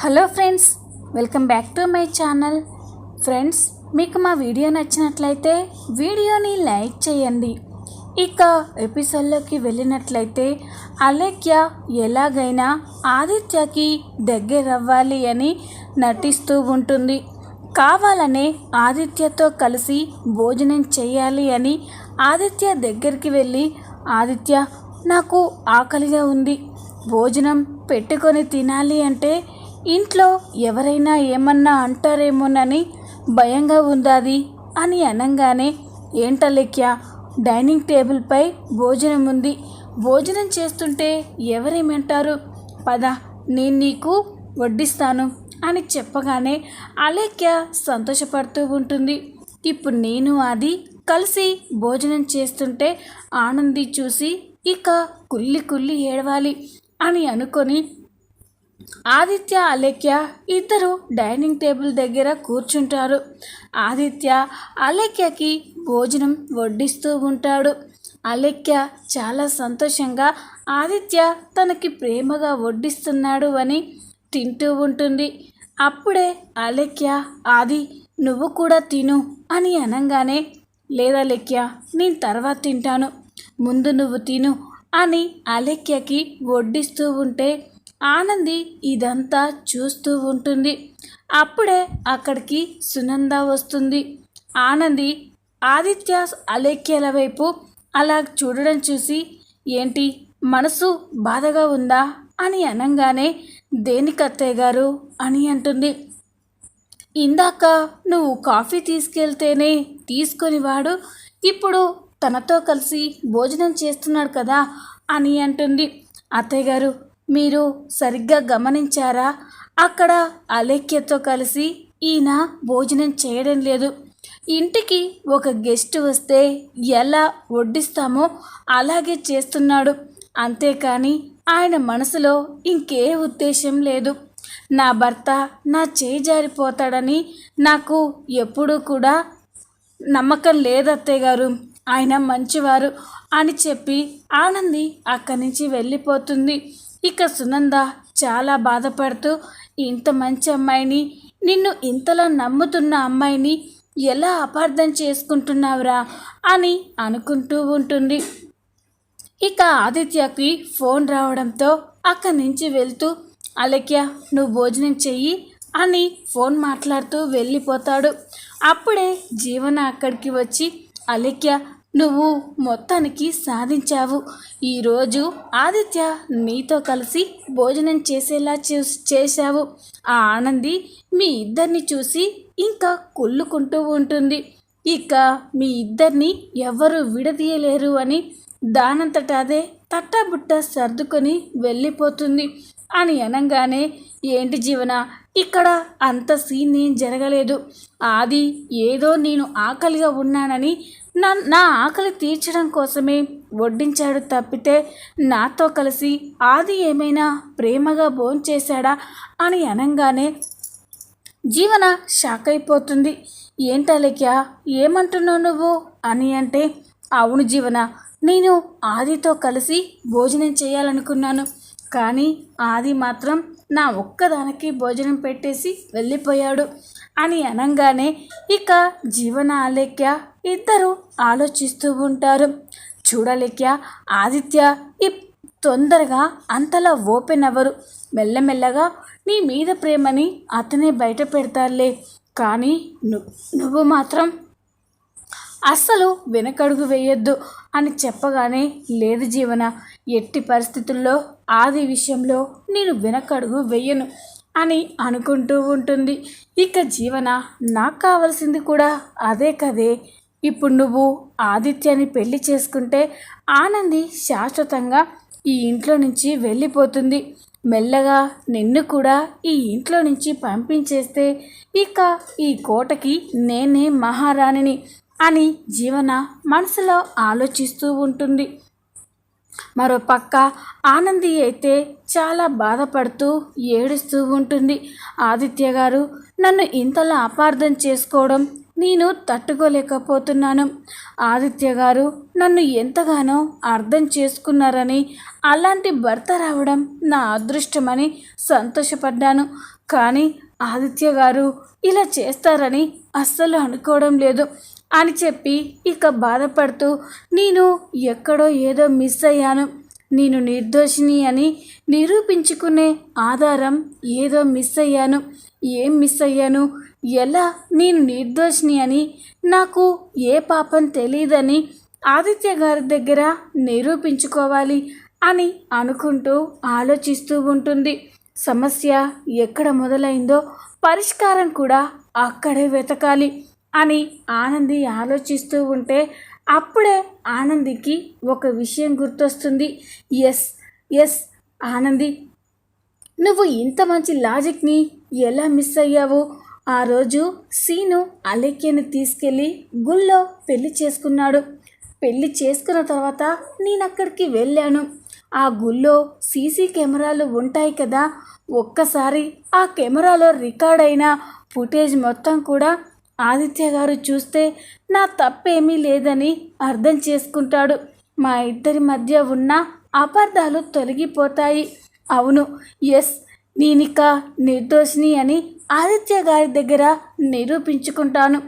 Hello friends welcome back to my channel. Friends మీకు మా video నచ్చినట్లయితే వీడియోని లైక్ చేయండి. ఇక ఎపిసోడ్లోకి వెళ్ళినట్లయితే అలేఖ్య ఎలాగైనా ఆదిత్యకి దగ్గరవ్వాలి అని నటిస్తూ ఉంటుంది. కావాలనే ఆదిత్యతో కలిసి భోజనం చేయాలి అని ఆదిత్య దగ్గరికి వెళ్ళి ఆదిత్య నాకు ఆకలిగా ఉంది. భోజనం పెట్టుకొని తినాలి అంటే ఇంట్లో ఎవరైనా ఏమన్నా అంటారేమోనని భయంగా ఉందాది అని అనగానే ఏంటలేక్య డైనింగ్ టేబుల్పై భోజనం ఉంది. భోజనం చేస్తుంటే ఎవరేమంటారు? పద నేను నీకు వడ్డిస్తాను అని చెప్పగానే అలేఖ్య సంతోషపడుతూ ఉంటుంది. ఇప్పుడు నేను అది కలిసి భోజనం చేస్తుంటే ఆనంది చూసి ఇక కుల్లి కుల్లి ఏడవాలి అని అనుకొని ఆదిత్య అలేఖ్య ఇద్దరు డైనింగ్ టేబుల్ దగ్గర కూర్చుంటారు. ఆదిత్య అలేఖ్యకి భోజనం వడ్డిస్తూ ఉంటాడు. అలేఖ్య చాలా సంతోషంగా ఆదిత్య తనకి ప్రేమగా వడ్డిస్తున్నాడు అని తింటూ ఉంటుంది. అప్పుడే అలేఖ్య ఆది నువ్వు కూడా తిను అని అనగానే లేదా లెక్య నేను తర్వాత తింటాను. ముందు నువ్వు తిను అని అలేఖ్యకి వడ్డిస్తూ ఉంటే ఆనంది ఇదంతా చూస్తూ ఉంటుంది. అప్పుడే అక్కడికి సునంద వస్తుంది. ఆనంది ఆదిత్య అలేఖ్యల వైపు అలా చూడడం చూసి ఏంటి మనసు బాధగా ఉందా? అని అనగానే దేనికత్తయ్య గారు? అని అంటుంది. ఇందాక నువ్వు కాఫీ తీసుకెళ్తేనే తీసుకొని వాడు ఇప్పుడు తనతో కలిసి భోజనం చేస్తున్నాడు కదా? అని అంటుంది. అత్తయ్య గారు మీరు సరిగ్గా గమనించారా? అక్కడ అలేఖ్యతో కలిసి ఈయన భోజనం చేయడం లేదు. ఇంటికి ఒక గెస్ట్ వస్తే ఎలా వడ్డిస్తామో అలాగే చేస్తున్నాడు. అంతేకాని ఆయన మనసులో ఇంకే ఉద్దేశం లేదు. నా భర్త నా చేయి జారిపోతాడని నాకు ఎప్పుడూ కూడా నమ్మకం లేదత్తయ్య గారు. ఆయన మంచివారు అని చెప్పి ఆనంది అక్కడి నుంచి వెళ్ళిపోతుంది. ఇక సునంద చాలా బాధపడుతూ ఇంత మంచి అమ్మాయిని నిన్ను ఇంతలా నమ్ముతున్న అమ్మాయిని ఎలా అపార్థం చేసుకుంటున్నావురా అని అనుకుంటూ ఉంటుంది. ఇక ఆదిత్యకి ఫోన్ రావడంతో అక్కడి నుంచి వెళ్తూ అలక్య నువ్వు భోజనం చెయ్యి అని ఫోన్ మాట్లాడుతూ వెళ్ళిపోతాడు. అప్పుడే జీవన అక్కడికి వచ్చి అలక్య నువ్వు మొత్తానికి సాధించావు. ఈరోజు ఆదిత్య నీతో కలిసి భోజనం చేసేలా చూ చేశావు. ఆ ఆనంది మీ ఇద్దరిని చూసి ఇంకా కుళ్ళుకుంటూ ఉంటుంది. ఇక మీ ఇద్దరిని ఎవరు విడదీయలేరు అని దానంతట అదే తట్టబుట్ట సర్దుకొని వెళ్ళిపోతుంది. అని అనగానే ఏంటి జీవన ఇక్కడ అంత సీన్ ఏం జరగలేదు. ఆది ఏదో నేను ఆకలిగా ఉన్నానని నా నా ఆకలి తీర్చడం కోసమే వడ్డించాడు తప్పితే నాతో కలిసి ఆది ఏమైనా ప్రేమగా భోంచేశాడా అని అనగానే జీవన షాక్ అయిపోతుంది ఏంటలేక్యా ఏమంటున్నావు నువ్వు? అని అంటే అవును జీవన నేను ఆదితో కలిసి భోజనం చేయాలనుకున్నాను. కానీ ఆది మాత్రం నా ఒక్కదానికి భోజనం పెట్టేసి వెళ్ళిపోయాడు అని అనగానే ఇక జీవన ఆలేఖ్య ఇద్దరు ఆలోచిస్తూ ఉంటారు. చూడలేఖ్య ఆదిత్య ఈ తొందరగా అంతలా ఓపెన్ అవ్వరు. మెల్లమెల్లగా నీ మీద ప్రేమని అతనే బయట పెడతారులే. కానీ నువ్వు మాత్రం అస్సలు వెనకడుగు వేయొద్దు అని చెప్పగానే లేదు జీవన ఎట్టి పరిస్థితుల్లో ఆది విషయంలో నేను వెనకడుగు వెయ్యను అని అనుకుంటూ ఉంటుంది. ఇక జీవన నాకు కావలసింది కూడా అదే కదే. ఇప్పుడు నువ్వు ఆదిత్యాన్ని పెళ్ళి చేసుకుంటే ఆనంది శాశ్వతంగా ఈ ఇంట్లో నుంచి వెళ్ళిపోతుంది. మెల్లగా నిన్ను కూడా ఈ ఇంట్లో నుంచి పంపించేస్తే ఇక ఈ కోటకి నేనే మహారాణిని అని జీవన మనసులో ఆలోచిస్తూ ఉంటుంది. మరో పక్క ఆనంది అయితే చాలా బాధపడుతూ ఏడుస్తూ ఉంటుంది. ఆదిత్య గారు నన్ను ఇంతలా అపార్థం చేసుకోవడం నేను తట్టుకోలేకపోతున్నాను. ఆదిత్య గారు నన్ను ఎంతగానో అర్థం చేసుకున్నారని అలాంటి భర్త రావడం నా అదృష్టమని సంతోషపడ్డాను. కానీ ఆదిత్య గారు ఇలా చేస్తారని అస్సలు అనుకోవడం లేదు అని చెప్పి ఇక బాధపడుతూ నేను ఎక్కడో ఏదో మిస్ అయ్యాను. నేను నిర్దోషిని అని నిరూపించుకునే ఆధారం ఏదో మిస్ అయ్యాను. ఏం మిస్ అయ్యాను? ఎలా నేను నిర్దోషిని అని నాకు ఏ పాపం తెలియదని ఆదిత్య గారి దగ్గర నిరూపించుకోవాలి అని అనుకుంటూ ఆలోచిస్తూ ఉంటుంది. సమస్య ఎక్కడ మొదలైందో పరిష్కారం కూడా అక్కడే వెతకాలి అని ఆనంది ఆలోచిస్తూ ఉంటే అప్పుడే ఆనందికి ఒక విషయం గుర్తొస్తుంది. ఎస్ ఎస్ ఆనంది నువ్వు ఇంత మంచి లాజిక్ని ఎలా మిస్ అయ్యావు? ఆ రోజు సీను అలేఖ్యను తీసుకెళ్ళి గుళ్ళో పెళ్ళి చేసుకున్నాడు. పెళ్ళి చేసుకున్న తర్వాత నేను అక్కడికి వెళ్ళాను. ఆ గుళ్ళో సీసీ కెమెరాలు ఉంటాయి కదా. ఒక్కసారి ఆ కెమెరాలో రికార్డ్ అయిన ఫుటేజ్ మొత్తం కూడా ఆదిత్య గారు చూస్తే నా తప్పేమీ లేదని అర్థం చేసుకుంటాడు. మా ఇద్దరి మధ్య ఉన్న అపార్థాలు తొలగిపోతాయి. అవును ఎస్ నేనిక నిర్దోషిని అని ఆదిత్య గారి దగ్గర నిరూపించుకుంటాను.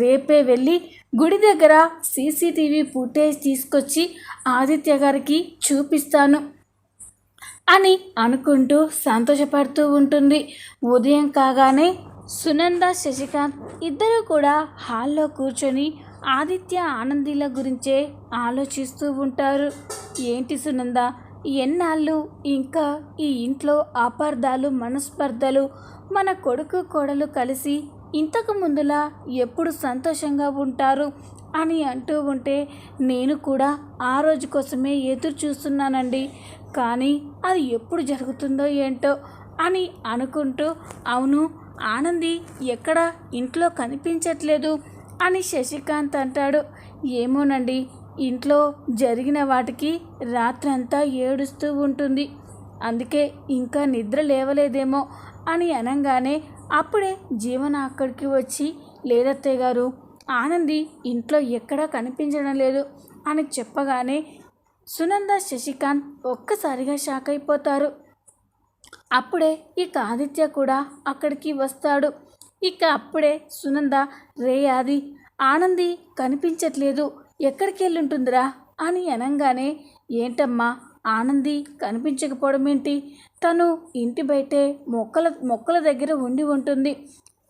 రేపే వెళ్ళి గుడి దగ్గర సీసీటీవీ ఫుటేజ్ తీసుకొచ్చి ఆదిత్య గారికి చూపిస్తాను అని అనుకుంటూ సంతోషపడుతూ ఉంటుంది. ఉదయం కాగానే సునంద శశికాంత్ ఇద్దరూ కూడా హాల్లో కూర్చొని ఆదిత్య ఆనందిల గురించే ఆలోచిస్తూ ఉంటారు. ఏంటి సునంద? ఎన్నాళ్ళు ఇంకా ఈ ఇంట్లో అపార్థాలు మనస్పర్ధలు మన కొడుకు కోడలు కలిసి ఇంతకు ముందులా ఎప్పుడు సంతోషంగా ఉంటారు అని అంటూ ఉంటే నేను కూడా ఆ రోజు కోసమే ఎదురు చూస్తున్నానండి. కానీ అది ఎప్పుడు జరుగుతుందో ఏంటో అని అనుకుంటూ అవును ఆనంది ఎక్కడ ఇంట్లో కనిపించట్లేదు అని శశికాంత్ అంటాడు. ఏమోనండి ఇంట్లో జరిగిన వాటికి రాత్రంతా ఏడుస్తూ ఉంటుంది. అందుకే ఇంకా నిద్ర లేవలేదేమో అని అనగానే అప్పుడే జీవన అక్కడికి వచ్చి లేదత్తయ్య గారు ఆనంది ఇంట్లో ఎక్కడా కనిపించడం లేదు అని చెప్పగానే సునంద శశికాంత్ ఒక్కసారిగా షాక్ అయిపోతారు. అప్పుడే ఇక ఆదిత్య కూడా అక్కడికి వస్తాడు. ఇక అప్పుడే సునంద రే ఆది ఆనంది కనిపించట్లేదు. ఎక్కడికి వెళ్ళుంటుందిరా అని అనగానే ఏంటమ్మా ఆనంది కనిపించకపోవడం ఏంటి తను ఇంటి బయటే మొక్కల మొక్కల దగ్గర ఉండి ఉంటుంది.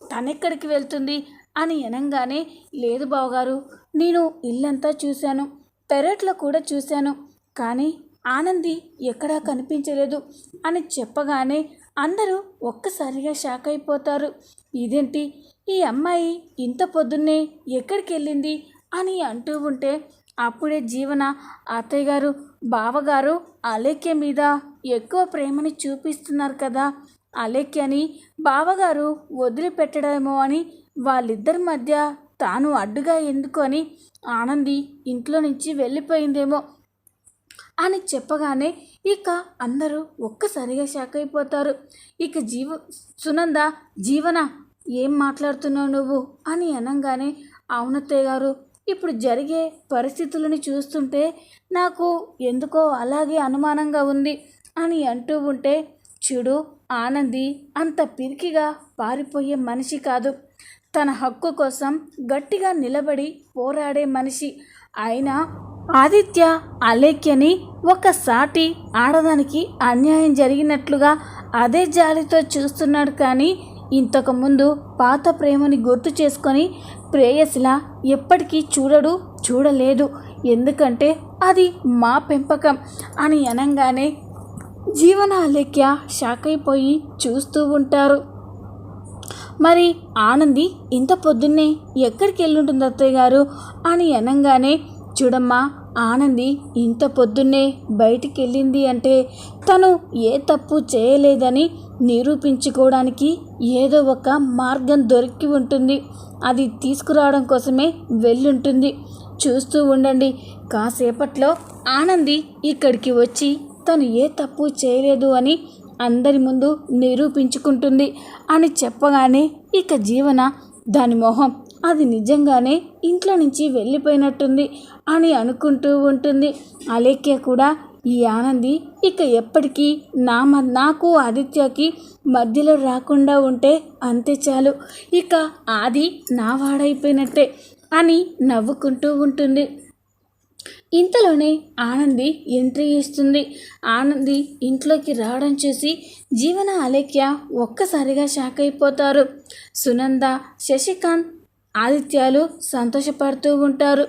తనెక్కడికి వెళ్తుంది? అని అనగానే లేదు బావగారు నేను ఇల్లంతా చూశాను. పెరట్లో కూడా చూశాను. కానీ ఆనంది ఎక్కడా కనిపించలేదు అని చెప్పగానే అందరూ ఒక్కసారిగా షాక్ అయిపోతారు ఇదేంటి? ఈ అమ్మాయి ఇంత పొద్దున్నే ఎక్కడికి వెళ్ళింది అని అంటూ ఉంటే అప్పుడే జీవన అత్తయ్య గారు బావగారు అలేఖ్య మీద ఎక్కువ ప్రేమని చూపిస్తున్నారు కదా. అలేఖ్యని బావగారు వదిలిపెట్టడమో అని వాళ్ళిద్దరి మధ్య తాను అడ్డుగా ఎందుకు అని ఆనంది ఇంట్లో నుంచి వెళ్ళిపోయిందేమో అని చెప్పగానే ఇక అందరూ ఒక్కసారిగా షాక్ అయిపోతారు. ఇక జీవ సునంద జీవన ఏం మాట్లాడుతున్నావు నువ్వు? అని అనగానే అవునత్తయ్య గారు ఇప్పుడు జరిగే పరిస్థితులను చూస్తుంటే నాకు ఎందుకో అలాగే అనుమానంగా ఉంది అని అంటూ ఉంటే చూడు ఆనంది అంత పిరికిగా పారిపోయే మనిషి కాదు. తన హక్కు కోసం గట్టిగా నిలబడి పోరాడే మనిషి. అయినా ఆదిత్య అలేఖ్యని ఒక సాటి ఆడదానికి అన్యాయం జరిగినట్లుగా అదే జాలితో చూస్తున్నాడు కానీ ఇంతకుముందు పాత ప్రేమని గుర్తు చేసుకొని ప్రేయసిలా ఎప్పటికీ చూడడు చూడలేదు. ఎందుకంటే అది మా పెంపకం అని అనగానే జీవన షాక్ అయిపోయి చూస్తూ ఉంటారు. మరి ఆనంది ఇంత పొద్దున్నే ఎక్కడికి వెళ్ళుంటుంది అత్తయ్య గారు అని అనగానే చూడమ్మా ఆనంది ఇంత పొద్దున్నే బయటికి వెళ్ళింది అంటే తను ఏ తప్పు చేయలేదని నిరూపించుకోవడానికి ఏదో ఒక మార్గం దొరికి ఉంటుంది. అది తీసుకురావడం కోసమే వెళ్ళుంటుంది. చూస్తూ ఉండండి. కాసేపట్లో ఆనంది ఇక్కడికి వచ్చి తను ఏ తప్పు చేయలేదు అని అందరి ముందు నిరూపించుకుంటుంది. అని చెప్పగానే ఇక జీవన దాని మొహం అది నిజంగానే ఇంట్లో నుంచి వెళ్ళిపోయినట్టుంది. అని అనుకుంటూ ఉంటుంది. అలేఖ్య కూడా ఈ ఆనంది ఇక ఎప్పటికీ నా మ- నాకు ఆదిత్యకి మధ్యలో రాకుండా ఉంటే అంతే చాలు. ఇక ఆది నా వాడైపోయినట్టే అని నవ్వుకుంటూ ఉంటుంది. ఇంతలోనే ఆనంది ఎంట్రీ ఇస్తుంది. ఆనంది ఇంట్లోకి రావడం చూసి జీవన అలేఖ్య ఒక్కసారిగా షాక్ అయిపోతారు. సునంద శశికాంత్ ఆదిత్యాలు సంతోషపడుతూ ఉంటారు.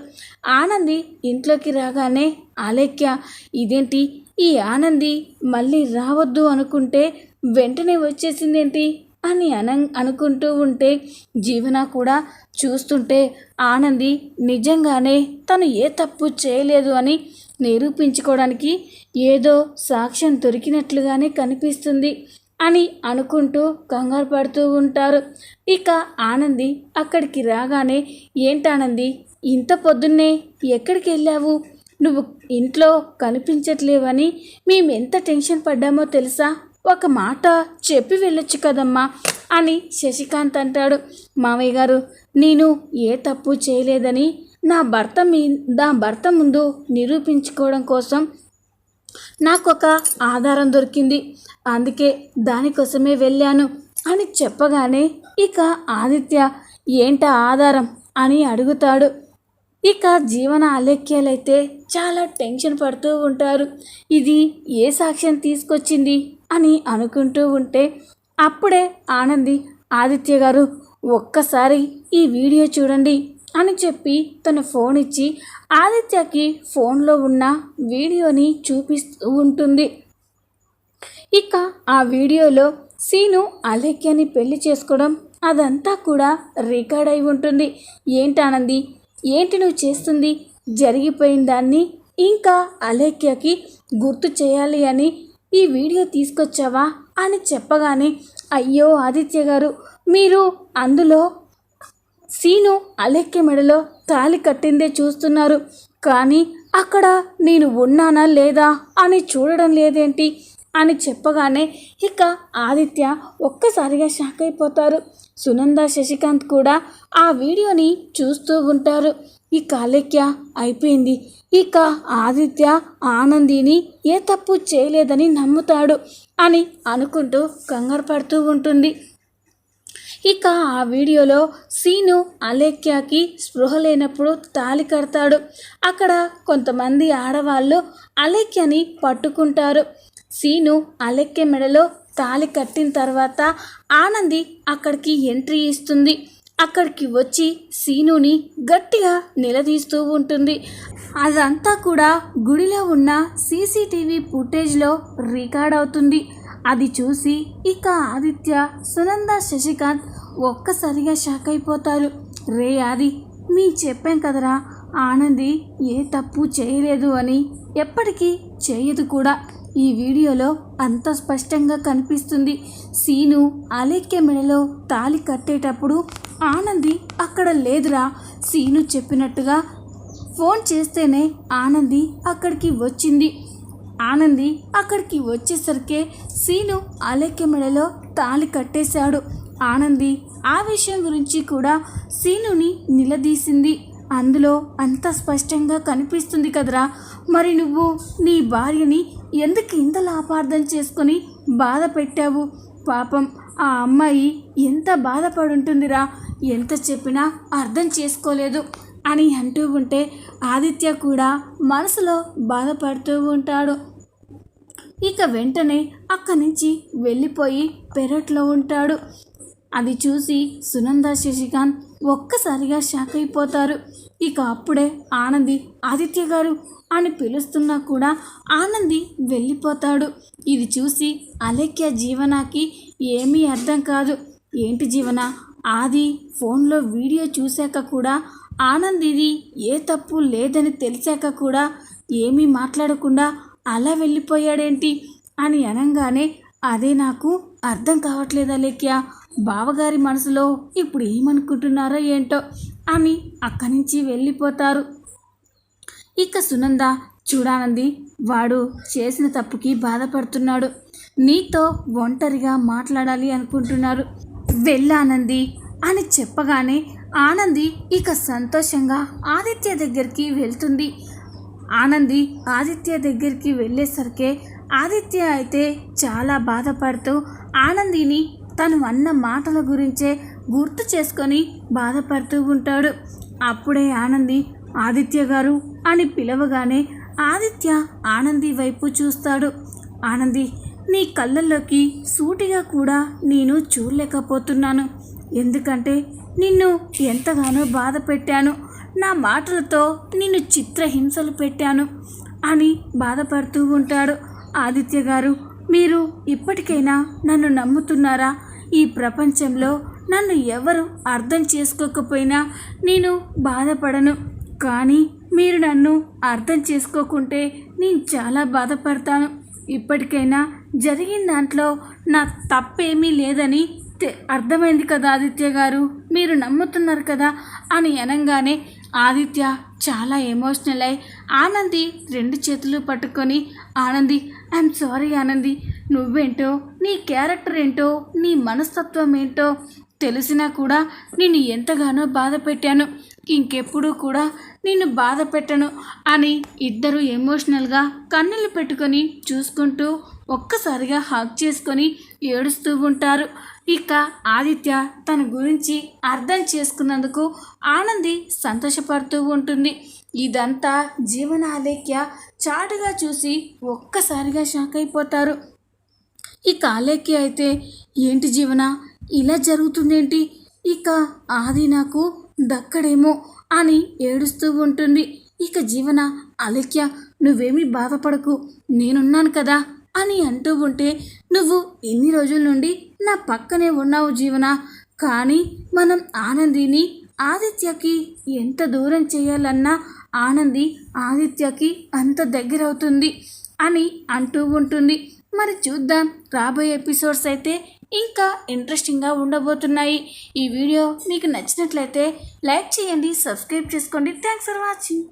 ఆనంది ఇంట్లోకి రాగానే అలేఖ్య ఇదేంటి? ఈ ఆనంది మళ్ళీ రావద్దు అనుకుంటే వెంటనే వచ్చేసిందేంటి? అని అన అనుకుంటూ ఉంటే జీవన కూడా చూస్తుంటే ఆనంది నిజంగానే తను ఏ తప్పు చేయలేదు అని నిరూపించుకోవడానికి ఏదో సాక్ష్యం దొరికినట్లుగానే కనిపిస్తుంది. అని అనుకుంటూ కంగారు పడుతూ ఉంటారు. ఇక ఆనంది అక్కడికి రాగానే ఏంటానంది ఇంత పొద్దున్నే ఎక్కడికి వెళ్ళావు? నువ్వు ఇంట్లో కనిపించట్లేవని మేము ఎంత టెన్షన్ పడ్డామో తెలుసా? ఒక మాట చెప్పి వెళ్ళొచ్చు కదమ్మా అని శశికాంత్ అంటాడు. మామయ్య గారు నేను ఏ తప్పు చేయలేదని నా భర్త మీ నా భర్త ముందు నిరూపించుకోవడం కోసం నాకు ఒక ఆధారం దొరికింది. అందుకే దానికోసమే వెళ్ళాను అని చెప్పగానే ఇక ఆదిత్య ఏంట ఆధారం? అని అడుగుతాడు. ఇక జీవన అలెక్యాలైతే చాలా టెన్షన్ పడుతూ ఉంటారు. ఇది ఏ సాక్ష్యం తీసుకొచ్చింది? అని అనుకుంటూ ఉంటే అప్పుడే ఆనంది ఆదిత్య గారు ఒక్కసారి ఈ వీడియో చూడండి అని చెప్పి తన ఫోన్ ఇచ్చి ఆదిత్యకి ఫోన్లో ఉన్న వీడియోని చూపిస్తూ ఉంటుంది. ఇక ఆ వీడియోలో సీను అలేఖ్యని పెళ్ళి చేసుకోవడం అదంతా కూడా రికార్డ్ అయి ఉంటుంది. ఏంటానంది ఏంటి నువ్వు చేస్తుంది? జరిగిపోయిన దాన్ని ఇంకా అలేఖ్యకి గుర్తు చేయాలి అని ఈ వీడియో తీసుకొచ్చావా అని చెప్పగానే అయ్యో ఆదిత్య గారు మీరు అందులో సీను అలేఖ్య మెడలో తాలి కట్టిందే చూస్తున్నారు. కానీ అక్కడ నేను ఉన్నానా లేదా అని చూడడం లేదేంటి? అని చెప్పగానే ఇక ఆదిత్య ఒక్కసారిగా షాక్ అయిపోతారు. సునంద శశికాంత్ కూడా ఆ వీడియోని చూస్తూ ఉంటారు. ఇక అలెక్య అయిపోయింది. ఇక ఆదిత్య ఆనందిని ఏ తప్పు చేయలేదని నమ్ముతాడు అని అనుకుంటూ కంగారు పడుతూ ఉంటుంది. ఇక ఆ వీడియోలో సీను అలేఖ్యకి స్పృహ లేనప్పుడు తాలి కడతాడు. అక్కడ కొంతమంది ఆడవాళ్ళు అలేఖ్యని పట్టుకుంటారు. సీను అలెక్కె మెడలో తాలి కట్టిన తర్వాత ఆనంది అక్కడికి ఎంట్రీ ఇస్తుంది. అక్కడికి వచ్చి సీనుని గట్టిగా నిలదీస్తూ ఉంటుంది. అదంతా కూడా గుడిలో ఉన్న సీసీటీవీ ఫుటేజ్లో రికార్డ్ అవుతుంది. అది చూసి ఇక ఆదిత్య సునంద శశికాంత్ ఒక్కసారిగా షాక్ అయిపోతారు. రే ఆది మీ చెప్పాం కదరా ఆనంది ఏ తప్పు చేయలేదు అని ఎప్పటికీ చేయదు కూడా. ఈ వీడియోలో అంత స్పష్టంగా కనిపిస్తుంది. సీను అలేఖ్య మెడలో తాలి కట్టేటప్పుడు ఆనంది అక్కడ లేదురా. సీను చెప్పినట్టుగా ఫోన్ చేస్తేనే ఆనంది అక్కడికి వచ్చింది. ఆనంది అక్కడికి వచ్చేసరికే సీను అలేఖ్య మెడలో తాళి కట్టేశాడు. ఆనంది ఆ విషయం గురించి కూడా సీనుని నిలదీసింది. అందులో అంత స్పష్టంగా కనిపిస్తుంది కదరా. మరి నువ్వు నీ భార్యని ఎందుకు ఇంతలా అపార్థం చేసుకొని బాధ పెట్టావు? పాపం ఆ అమ్మాయి ఎంత బాధపడుంటుందిరా. ఎంత చెప్పినా అర్థం చేసుకోలేదు అని అంటూ ఉంటే ఆదిత్య కూడా మనసులో బాధపడుతూ ఉంటాడు. ఇక వెంటనే అక్కడి నుంచి వెళ్ళిపోయి పెరట్లో ఉంటాడు. అది చూసి సునంద శశికాంత్ ఒక్కసారిగా షాక్ అయిపోతారు. ఇక అప్పుడే ఆనంది ఆదిత్య గారు అని పిలుస్తున్నా కూడా ఆనంది వెళ్ళిపోతాడు. ఇది చూసి అలేఖ్య జీవనాకి ఏమీ అర్థం కాదు. ఏంటి జీవన? ఆది ఫోన్లో వీడియో చూశాక కూడా ఆనందిది ఏ తప్పు లేదని తెలిసాక కూడా ఏమీ మాట్లాడకుండా అలా వెళ్ళిపోయాడేంటి అని అనగానే అదే నాకు అర్థం కావట్లేదు అలేఖ్య. బావగారి మనసులో ఇప్పుడు ఏమనుకుంటున్నారో ఏంటో అని అక్కడి నుంచి వెళ్ళిపోతారు. ఇక సునంద చూడానంది వాడు చేసిన తప్పుకి బాధపడుతున్నాడు. నీతో ఒంటరిగా మాట్లాడాలి అనుకుంటున్నారు. వెళ్ళానంది అని చెప్పగానే ఆనంది ఇక సంతోషంగా ఆదిత్య దగ్గరికి వెళ్తుంది. ఆనంది ఆదిత్య దగ్గరికి వెళ్ళేసరికే ఆదిత్య అయితే చాలా బాధపడుతూ ఆనందిని తను అన్న మాటల గురించే గుర్తు చేసుకొని బాధపడుతూ ఉంటాడు. అప్పుడే ఆనంది ఆదిత్య గారు అని పిలవగానే ఆదిత్య ఆనంది వైపు చూస్తాడు. ఆనంది నీ కళ్ళల్లోకి సూటిగా కూడా నేను చూడలేకపోతున్నాను. ఎందుకంటే నిన్ను ఎంతగానో బాధ పెట్టాను. నా మాటలతో నిన్ను చిత్రహింసలు పెట్టాను అని బాధపడుతూ ఉంటాడు. ఆదిత్య గారు మీరు ఇప్పటికైనా నన్ను నమ్ముతున్నారా? ఈ ప్రపంచంలో నన్ను ఎవరు అర్థం చేసుకోకపోయినా నేను బాధపడను. కానీ మీరు నన్ను అర్థం చేసుకోకుంటే నేను చాలా బాధపడతాను. ఇప్పటికైనా జరిగిన దాంట్లో నా తప్పేమీ లేదని అర్థమైంది కదా ఆదిత్య గారు? మీరు నమ్ముతున్నారు కదా? అని అనగానే ఆదిత్య చాలా ఎమోషనల్ అయి ఆనంది రెండు చేతులు పట్టుకొని ఆనంది ఐఎమ్ సారీ ఆనంది నువ్వేంటో నీ క్యారెక్టర్ ఏంటో నీ మనస్తత్వం ఏంటో తెలిసినా కూడా నేను ఎంతగానో బాధ పెట్టాను. ఇంకెప్పుడు కూడా నిన్ను బాధ పెట్టను అని ఇద్దరు ఎమోషనల్గా కన్నులు పెట్టుకొని చూసుకుంటూ ఒక్కసారిగా హక్ చేసుకొని ఏడుస్తూ ఉంటారు. ఇక ఆదిత్య తన గురించి అర్థం చేసుకున్నందుకు ఆనంది సంతోషపడుతూ ఉంటుంది. ఇదంతా జీవన ఆలేఖ్య చాటుగా చూసి ఒక్కసారిగా షాక్ అయిపోతారు. ఇక ఆలేఖ్య అయితే ఏంటి జీవన? ఇలా జరుగుతుందేంటి? ఇక ఆది నాకు దక్కడేమో అని ఏడుస్తూ ఉంటుంది. ఇక జీవన అలెక్య నువ్వేమీ బాధపడకు నేనున్నాను కదా అని అంటూ ఉంటే నువ్వు ఎన్ని రోజుల నుండి నా పక్కనే ఉన్నావు జీవన? కానీ మనం ఆనందిని ఆదిత్యకి ఎంత దూరం చేయాలన్నా ఆనంది ఆదిత్యకి అంత దగ్గర అవుతుంది అని అంటూ ఉంటుంది. మరి చూద్దాం రాబోయే ఎపిసోడ్స్ అయితే ఇంకా ఇంట్రెస్టింగ్గా ఉండబోతున్నాయి. ఈ వీడియో మీకు నచ్చినట్లయితే లైక్ చేయండి సబ్స్క్రైబ్ చేసుకోండి. Thanks for watching.